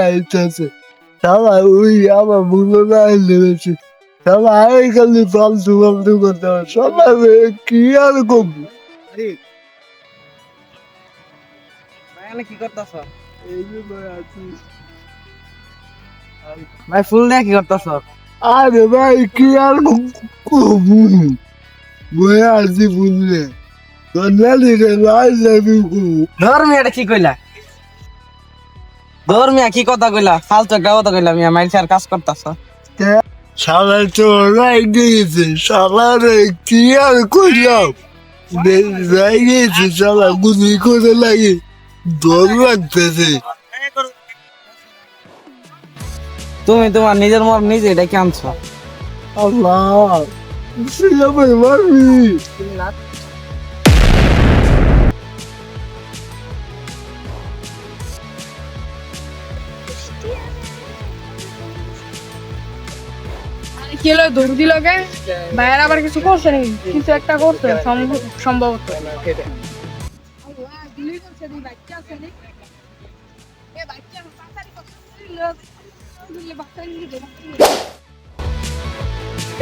আইতাছে ওই আমার খালি ফালতু ফালতু করতে হবে শালা কি আর করব ভাই ফুল দিয়ে কি করতেছ আরে ভাই কি আর করব আছি বুঝলে কন্যালি রে লাই যাবি ধর মিয়া এটা কি কইলা? ধর মিয়া কি কথা কইলা? ফালতু একটা কথা কইলা মিয়া মাইল কাজ করতেছ। শালা তো রাই গিয়েছে শালা রে কি আর করলাম রাই গিয়েছে শালা গুলি করে লাগে ডর লাগতেছে তুমি তোমার নিজের মর নিজে এটা কি আনছো। আল্লাহ মারবি। কি হলো দৌড় দিল ভাইয়ের আবার কিছু করছে নাকি? কিছু একটা করছে সম্ভবত।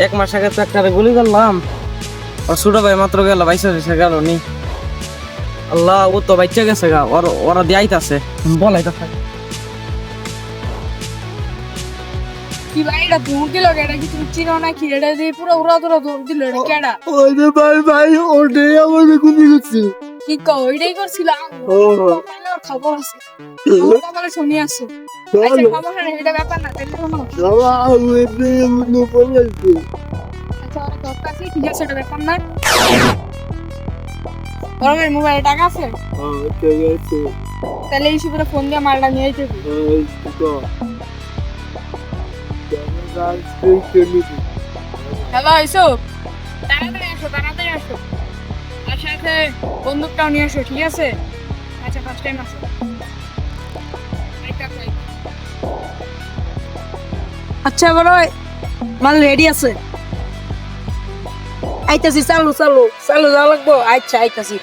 এক মাস আগে তো একটা গুলি করলাম। ও ছোট ভাই মাত্র গেল বাইশে এসে গেল নি। আল্লাহ ও তো বাচ্চা গেছে গা ওর ওরা দিয়াইতাছে। বলাইতাছে। কি ভাই এটা দৌড় দিল এটা কি তুমি চিনো না কি এটা দিয়ে পুরো উড়া দুরা দৌড় দিল এটা কেডা ওরে ভাই ভাই ওটাই কি কও এটাই করছিল তাহলে খবর আছে আমার শুনি আচ্ছা খবর এটা ব্যাপার না তাহলে শোনো শালা ওইটাই আমাকে বলেছে আচ্ছা ওরা কথা আছে ঠিক আছে এটা ব্যাপার না ওর মোবাইলে টাকা আছে ঠিক আছে তাহলে এই সুবিধা ফোন দিয়ে মালটা নিয়ে যেতে হ্যালো ইসুফ তাড়াতাড়ি আসো তাড়াতাড়ি আসো। আর সাথে বন্দুকটাও নিয়ে আসো, ঠিক আছে? আচ্ছা ফার্স্ট টাইম আসো। আচ্ছা বড় মাল রেডি আছে? আইতাছি, চালু চালু। চালু যাওয়া লাগবো? আচ্ছা আইতাছি।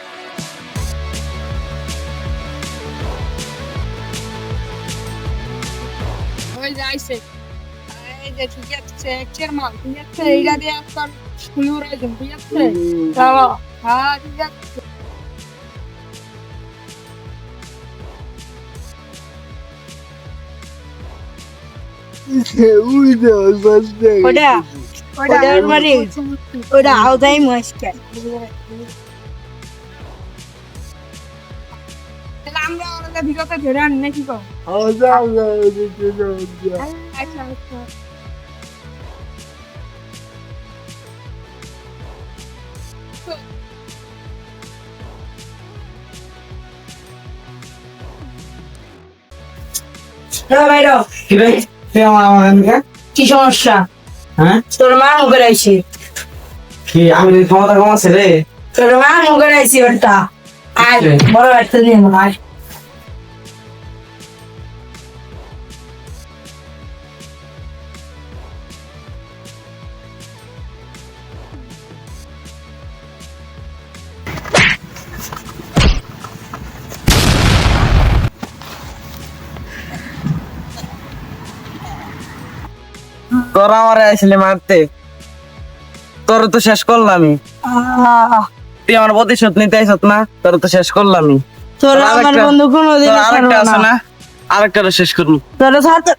ওই যে আইসে এই যে ঠিক আছে চেয়ার মাল ঠিক আছে এইটা দিয়ে আপনার স্কুলে ঠিক আছে চলো হ্যাঁ উইটা বাসটা ওটা ওটা মানে ওটা আওদাই তাহলে আমরা ওরা বিগত ধরে আনি নাকি কো আওয়াজ আওয়াজ দিতে দাও আচ্ছা আচ্ছা কি এদিকে? কি? সমস্যা? হ্যাঁ? তোর মা মুখে আইছি কি আমি ক্ষমতা কম আছে রে? তোর মা মুখে আইছি ওটা। আয়? বড় একটা নিয়ে আয়। তোরা আমার আসলে মারতে। তোর তো শেষ করলামই। তুই আমার প্রতিশোধ নিতে না তোর তো শেষ করলামই। তোর আমার বন্ধু কোনোদিন আরেকটা আছে না। আরেকটা শেষ তোর সাথে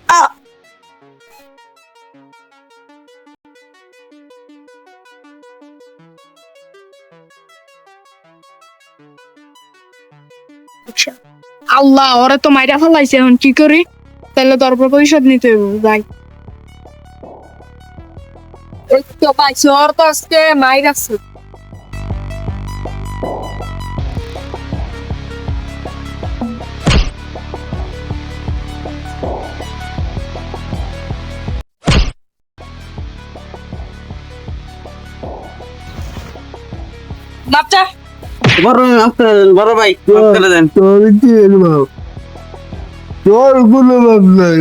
আল্লাহ ওরা তো মাইরা ফেলাইছে এখন কি করি? তাহলে তোর উপর প্রতিশোধ নিতে হবে যাই। তো পাইছে ওর তো আজকে মাইর আছে। বাচ্চা বড় মাফ করে দেন বড় ভাই মাফ করে দেন। তোর কি তোর নাই।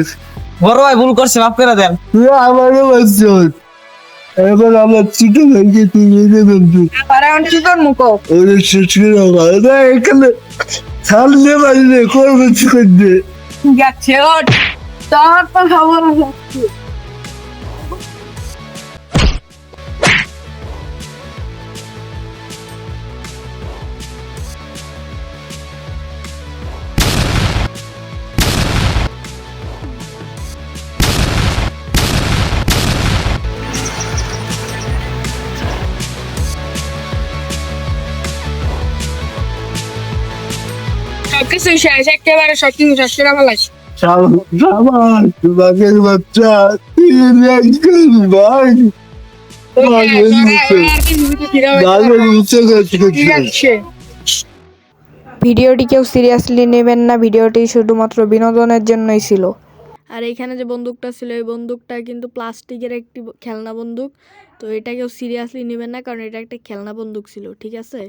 বড় ভাই ভুল করছে মাফ করে দেন। তুই আমারও বাঁচছ এবার আমার তুলে দেবেন আর এখন কি করব কো ওরে করে আমার এখানে সামনে বাড়িতে করবে করবে দিয়ে। গেছে তোর তো খবর আছে সবকিছু শেষ একেবারে শেষ করে বাচ্চা ভাই। ভিডিওটি কেউ সিরিয়াসলি নেবেন না ভিডিওটি শুধুমাত্র বিনোদনের জন্যই ছিল। আর এখানে যে বন্দুকটা ছিল এই বন্দুকটা কিন্তু প্লাস্টিকের একটি খেলনা বন্দুক। তো এটা কেউ সিরিয়াসলি নেবেন না কারণ এটা একটা খেলনা বন্দুক ছিল ঠিক আছে?